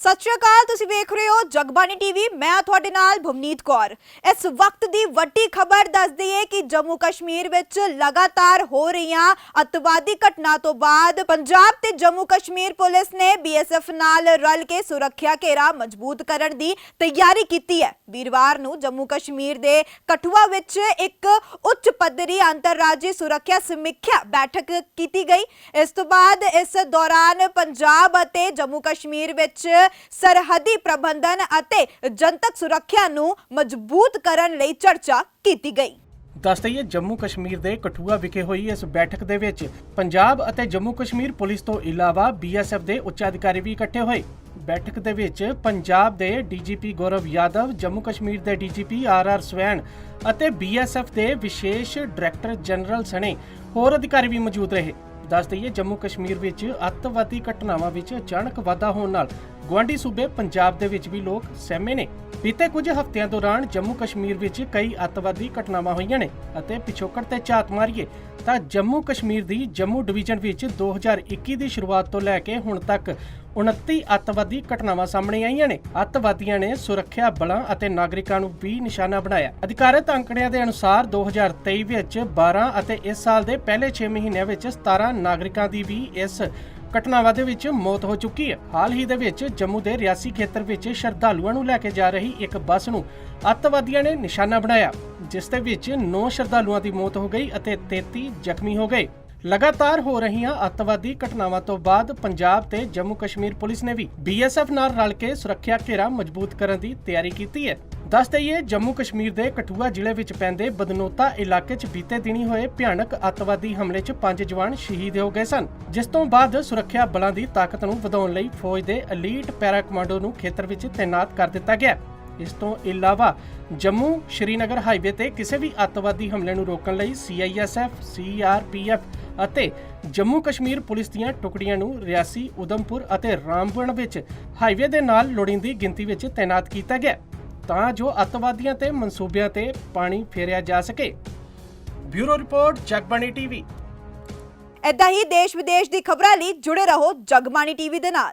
ਸਤਿ ਸ਼੍ਰੀ ਅਕਾਲ, ਤੁਸੀਂ ਵੇਖ ਰਹੇ ਹੋ ਜਗਬਾਣੀ ਟੀਵੀ ਮੈਂ ਤੁਹਾਡੇ ਨਾਲ ਭੁਮਨੀਤ ਕੌਰ। ਇਸ ਵਕਤ ਦੀ ਵੱਡੀ ਖਬਰ ਦੱਸਦੀ ਹੈ ਕਿ ਜੰਮੂ ਕਸ਼ਮੀਰ ਵਿੱਚ ਲਗਾਤਾਰ ਹੋ ਰਹੀਆਂ ਅੱਤਵਾਦੀ ਘਟਨਾ ਤੋਂ ਬਾਅਦ ਪੰਜਾਬ ਤੇ ਜੰਮੂ ਕਸ਼ਮੀਰ ਪੁਲਿਸ ਨੇ ਬੀਐਸਐਫ ਨਾਲ ਰਲ ਕੇ ਸੁਰੱਖਿਆ ਘੇਰਾ ਮਜ਼ਬੂਤ ਕਰਨ ਦੀ ਤਿਆਰੀ ਕੀਤੀ ਹੈ। ਵੀਰਵਾਰ ਨੂੰ ਜੰਮੂ ਕਸ਼ਮੀਰ ਦੇ ਕਠੂਆ ਵਿੱਚ ਇੱਕ ਉੱਚ ਪੱਧਰੀ ਅੰਤਰਰਾਜੀ ਸੁਰੱਖਿਆ ਸਮੀਖਿਆ ਬੈਠਕ ਕੀਤੀ ਗਈ। ਇਸ ਤੋਂ ਬਾਅਦ ਇਸ ਦੌਰਾਨ ਪੰਜਾਬ ਅਤੇ ਜੰਮੂ ਕਸ਼ਮੀਰ ਵਿੱਚ ਸਰਹੱਦੀ ਪ੍ਰਬੰਧਨ ਅਤੇ ਜਨਤਕ ਸੁਰੱਖਿਆ ਨੂੰ ਮਜ਼ਬੂਤ ਕਰਨ ਲਈ ਚਰਚਾ ਕੀਤੀ ਗਈ। ਦੱਸ ਦਈਏ, ਜੰਮੂ ਕਸ਼ਮੀਰ ਦੇ ਕਠੂਆ ਵਿਖੇ ਹੋਈ ਇਸ ਬੈਠਕ ਦੇ ਵਿੱਚ ਪੰਜਾਬ ਅਤੇ ਜੰਮੂ ਕਸ਼ਮੀਰ ਪੁਲਿਸ ਤੋਂ ਇਲਾਵਾ ਬੀਐਸਐਫ ਦੇ ਉੱਚ ਅਧਿਕਾਰੀ ਵੀ ਇਕੱਠੇ ਹੋਏ। ਬੈਠਕ ਦੇ ਵਿੱਚ ਪੰਜਾਬ ਦੇ ਡੀਜੀਪੀ ਗੌਰਵ ਯਾਦਵ, ਜੰਮੂ ਕਸ਼ਮੀਰ ਦੇ ਡੀਜੀਪੀ ਆਰਆਰ ਸਵੈਨ ਅਤੇ ਬੀਐਸਐਫ ਦੇ ਵਿਸ਼ੇਸ਼ ਡਾਇਰੈਕਟਰ ਜਨਰਲ ਸਣੇ ਹੋਰ ਅਧਿਕਾਰੀ ਵੀ ਮੌਜੂਦ ਰਹੇ। ਦੱਸ ਦਈਏ, ਜੰਮੂ ਕਸ਼ਮੀਰ ਵਿੱਚ ਅੱਤਵਾਦੀ ਘਟਨਾਵਾਂ ਵਿੱਚ ਅਚਾਨਕ ਵਾਧਾ ਹੋਣ ਨਾਲ ਗੁਆਂਢੀ ਸੂਬੇ ਪੰਜਾਬ ਦੇ ਵਿੱਚ ਵੀ ਲੋਕ ਸਹਿਮੇ ਨੇ। ਬੀਤੇ ਕੁਝ ਹਫ਼ਤਿਆਂ ਦੌਰਾਨ ਜੰਮੂ ਕਸ਼ਮੀਰ ਵਿੱਚ ਕਈ ਅੱਤਵਾਦੀ ਘਟਨਾਵਾਂ ਹੋਈਆਂ ਨੇ ਅਤੇ ਪਿਛੋਕੜ ਤੇ ਝਾਤ ਮਾਰੀਏ ਤਾਂ ਜੰਮੂ ਕਸ਼ਮੀਰ ਦੀ ਜੰਮੂ ਡਿਵੀਜ਼ਨ ਵਿੱਚ 2021 ਦੀ ਸ਼ੁਰੂਆਤ ਤੋਂ ਲੈ ਕੇ ਹੁਣ ਤੱਕ 29 ਅੱਤਵਾਦੀ ਘਟਨਾਵਾਂ ਸਾਹਮਣੇ ਆਈਆਂ ਨੇ। ਅੱਤਵਾਦੀਆਂ ਨੇ ਸੁਰੱਖਿਆ ਬਲਾਂ ਅਤੇ ਨਾਗਰਿਕਾਂ ਨੂੰ ਵੀ ਨਿਸ਼ਾਨਾ ਬਣਾਇਆ। ਅਧਿਕਾਰਤ ਅੰਕੜਿਆਂ ਦੇ ਅਨੁਸਾਰ 2023 ਵਿੱਚ 12 ਅਤੇ ਇਸ ਸਾਲ ਦੇ ਪਹਿਲੇ 6 ਮਹੀਨਿਆਂ ਵਿੱਚ 17 ਨਾਗਰਿਕਾਂ ਦੀ ਵੀ ਇਸ ਘਟਨਾਵਾਂ ਦੇ ਵਿੱਚ ਮੌਤ ਹੋ ਚੁੱਕੀ ਹੈ। ਹਾਲ ਹੀ ਦੇ ਵਿੱਚ ਜੰਮੂ ਦੇ ਰਿਆਸੀ ਖੇਤਰ ਵਿੱਚ ਸ਼ਰਧਾਲੂਆਂ ਨੂੰ ਲੈ ਕੇ ਜਾ ਰਹੀ ਇੱਕ ਬੱਸ ਨੂੰ ਅੱਤਵਾਦੀਆਂ ਨੇ ਨਿਸ਼ਾਨਾ ਬਣਾਇਆ, ਜਿਸ ਦੇ ਵਿੱਚ 9 ਸ਼ਰਧਾਲੂਆਂ ਦੀ ਮੌਤ ਹੋ ਗਈ ਅਤੇ 33 ਜ਼ਖਮੀ ਹੋ ਗਏ। ਲਗਾਤਾਰ ਹੋ ਰਹੀਆਂ ਅੱਤਵਾਦੀ ਘਟਨਾਵਾਂ ਤੋਂ ਬਾਅਦ ਪੰਜਾਬ ਤੇ ਜੰਮੂ ਕਸ਼ਮੀਰ ਪੁਲਿਸ ਨੇ ਵੀ ਬੀਐਸਐਫ ਨਾਲ ਰਲ ਕੇ ਸੁਰੱਖਿਆ ਘੇਰਾ ਮਜ਼ਬੂਤ ਕਰਨ ਦੀ ਤਿਆਰੀ ਕੀਤੀ ਹੈ। ਦੱਸ ਦਈਏ ਜੰਮੂ ਕਸ਼ਮੀਰ ਦੇ ਕਠੂਆ ਜ਼ਿਲ੍ਹੇ ਵਿੱਚ ਪੈਂਦੇ ਬਦਨੋਤਾ ਇਲਾਕੇ 'ਚ ਬੀਤੇ ਦਿਨੀ ਹੋਏ ਭਿਆਨਕ ਅੱਤਵਾਦੀ ਹਮਲੇ 'ਚ ਪੰਜ ਜਵਾਨ ਸ਼ਹੀਦ ਹੋ ਗਏ ਸਨ। ਜਿਸ ਤੋਂ ਬਾਅਦ ਸੁਰੱਖਿਆ ਬਲਾਂ ਦੀ ਤਾਕਤ ਨੂੰ ਵਧਾਉਣ ਲਈ ਫੌਜ ਦੇ ਅਲੀਟ ਪੈਰਾ ਕਮਾਂਡੋ ਨੂੰ ਖੇਤਰ ਵਿੱਚ ਤਾਇਨਾਤ ਕਰ ਦਿੱਤਾ ਗਿਆ। ਇਸ ਤੋਂ ਇਲਾਵਾ ਜੰਮੂ ਸ਼੍ਰੀਨਗਰ ਹਾਈਵੇ ਤੇ ਕਿਸੇ ਵੀ ਅੱਤਵਾਦੀ ਹਮਲੇ ਨੂੰ ਰੋਕਣ ਲਈ ਸੀਆਈਐਸਐਫ ਸੀਆਰਪੀਐਫ ਅਤੇ ਜੰਮੂ ਕਸ਼ਮੀਰ ਪੁਲਿਸ ਦੀਆਂ ਟੁਕੜੀਆਂ ਨੂੰ ਰਿਆਸੀ ਉਦਮਪੁਰ ਅਤੇ ਰਾਮਬਨ ਵਿੱਚ ਹਾਈਵੇ ਦੇ ਨਾਲ ਲੋੜੀਂਦੀ ਗਿਣਤੀ ਵਿੱਚ ਤਾਇਨਾਤ ਕੀਤਾ ਗਿਆ। ਤਾਂ ਜੋ ਅੱਤਵਾਦੀਆਂ ਤੇ ਮਨਸੂਬਿਆਂ ਤੇ ਪਾਣੀ ਫੇਰਿਆ ਜਾ ਸਕੇ। Bureau report, Jagbani TV. ਏਦਾਂ ਹੀ ਦੇਸ਼ ਵਿਦੇਸ਼ ਦੀ ਖਬਰਾਂ ਲਈ ਜੁੜੇ ਰਹੋ ਜਗਬਾਣੀ ਟੀਵੀ ਦੇ ਨਾਲ।